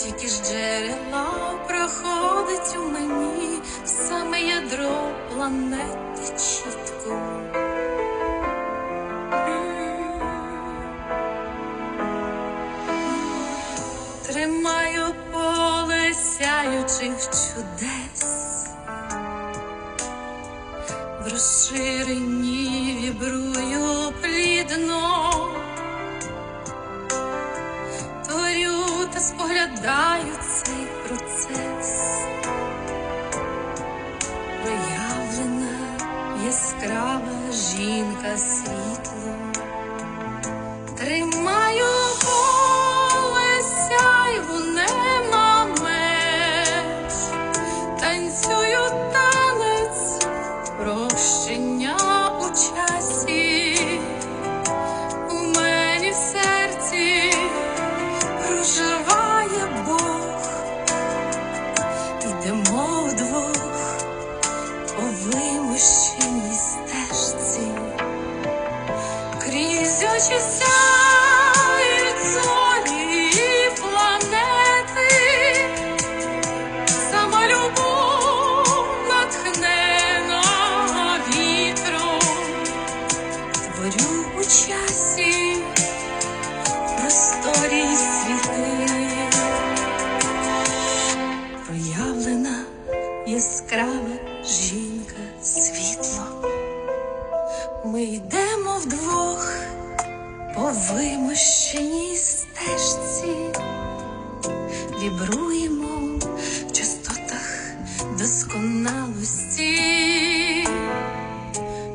Потік із джерела проходить у мені саме ядро планети чітко. Тримаю поле сяючих чудес, в розширенні вібрую плідно, споглядаю цей процес, проявлена яскрава жінка світло. Вимощеній стежці. Крізь очі сяють зорі і планети, сама любов натхнена вітром, творю у часі, просторі й світлі, проявлена яскрава жінка Ми йдемо вдвох по вимощеній стежці, вібруємо в частотах досконалості,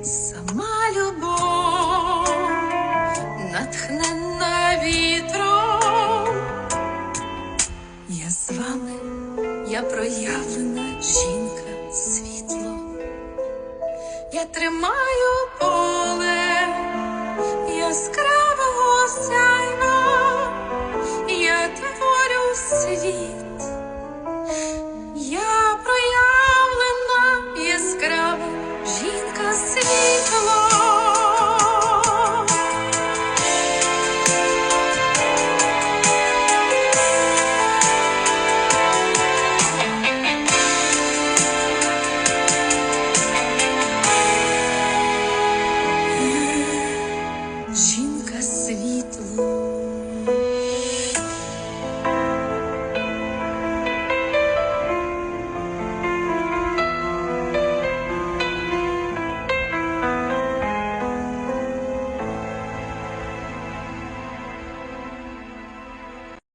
сама любов, натхненна вітром. Я з вами, я проявлена я тримаю поле яскравого сяйна, я творю світ.